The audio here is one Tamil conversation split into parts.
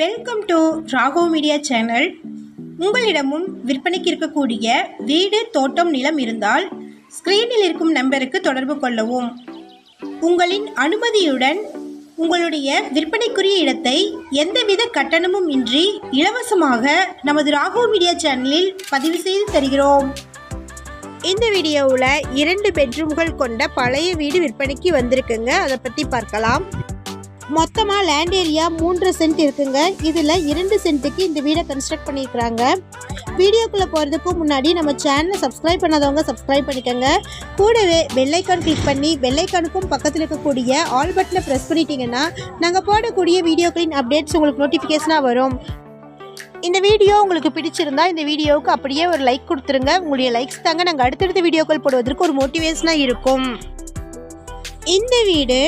Welcome to Rago media channel உங்களிடமும் விற்பனைக்கு இருக்கக்கூடிய வீடு தோட்டம் நிலம் இருந்தால் ஸ்க்ரீனில் இருக்கும் நம்பருக்கு தொடர்பு கொள்ளவும். உங்களின் அனுமதியுடன் உங்களுடைய விற்பனைக்குரிய இடத்தை எந்தவித கட்டணமும் இன்றி இலவசமாக நமது ராகோ மீடியா சேனலில் பதிவு செய்து தருகிறோம். இந்த வீடியோவில் இரண்டு பெட்ரூம்கள் கொண்ட பழைய வீடு விற்பனைக்கு வந்திருக்குங்க. அதை பற்றி பார்க்கலாம். மொத்தமாக லேண்ட் ஏரியா மூன்று சென்ட் இருக்குங்க. இதில் இரண்டு சென்ட்டுக்கு இந்த வீடை கன்ஸ்ட்ரக்ட் பண்ணியிருக்கிறாங்க. வீடியோக்குள்ளே போகிறதுக்கு முன்னாடி நம்ம சேனலை சப்ஸ்கிரைப் பண்ணாதவங்க சப்ஸ்கிரைப் பண்ணிக்கோங்க. கூடவே பெல்லைக்கான் கிளிக் பண்ணி பெல்லைக்கானுக்கும் பக்கத்தில் இருக்கக்கூடிய ஆல் பட்டனை ப்ரெஸ் பண்ணிட்டீங்கன்னா நாங்கள் போடக்கூடிய வீடியோக்களின் அப்டேட்ஸ் உங்களுக்கு நோட்டிஃபிகேஷனாக வரும். இந்த வீடியோ உங்களுக்கு பிடிச்சிருந்தா இந்த வீடியோவுக்கு அப்படியே ஒரு லைக் கொடுத்துருங்க. உங்களுடைய லைக்ஸ் தாங்க நாங்கள் அடுத்தடுத்த வீடியோக்கள் போடுவதற்கு ஒரு மோட்டிவேஷனாக இருக்கும். இந்த வீடு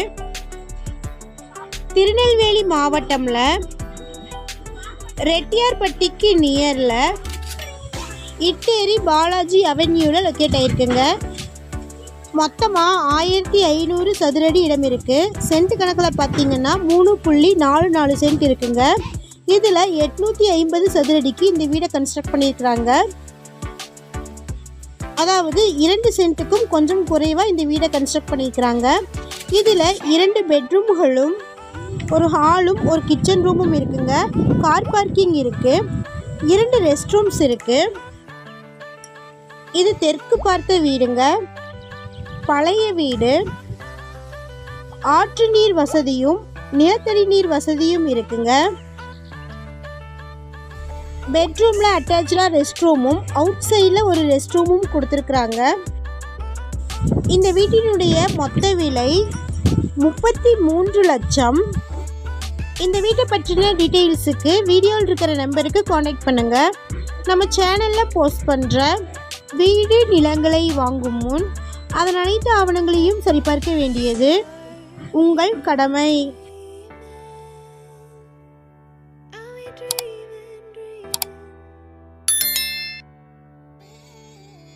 திருநெல்வேலி மாவட்டம்ல ரெட்டியார்பட்டிக்கு நியரில் இட்டேரி பாலாஜி அவென்யூவில் லொக்கேட் ஆயிருக்குங்க. மொத்தமாக ஆயிரத்தி ஐநூறு சதுரடி இடம் இருக்குது சென்ட் கணக்கில் பார்த்தீங்கன்னா மூணு புள்ளி நாலு நாலு சென்ட் இருக்குங்க. இதில் எட்நூற்றி ஐம்பது சதுரடிக்கு இந்த வீடை கன்ஸ்ட்ரக்ட் பண்ணியிருக்கிறாங்க. அதாவது இரண்டு சென்ட்டுக்கும் கொஞ்சம் குறைவாக இந்த வீடை கன்ஸ்ட்ரக்ட் பண்ணியிருக்கிறாங்க. இதில் இரண்டு பெட்ரூம்களும் ஒரு ஹாலும் ஒரு கிச்சன் ரூமும் இருக்குங்க. கார் பார்க்கிங் இருக்கு. இரண்டு ரெஸ்ட் ரூம்ஸ் இருக்கு. இது தெற்கு பார்த்த வீடுங்க. பழைய வீடு. ஆற்று நீர் வசதியும் நிலத்தடி நீர் வசதியும் இருக்குங்க. பெட்ரூமில் அட்டாச்சாக ரெஸ்ட் ரூமும் அவுட் சைடில் ஒரு ரெஸ்ட் ரூமும் கொடுத்துருக்குறாங்க. இந்த வீட்டினுடைய மொத்த விலை முப்பத்தி மூன்று லட்சம். இந்த வீட்டை பற்றின டீட்டெயில்ஸுக்கு வீடியோவில் இருக்கிற நம்பருக்கு காண்டாக்ட் பண்ணுங்கள் நம்ம சேனலில் போஸ்ட் பண்ணுற வீடு நிலங்களை வாங்கும் முன் அதன் அனைத்து ஆவணங்களையும் சரிபார்க்க வேண்டியது உங்கள் கடமை.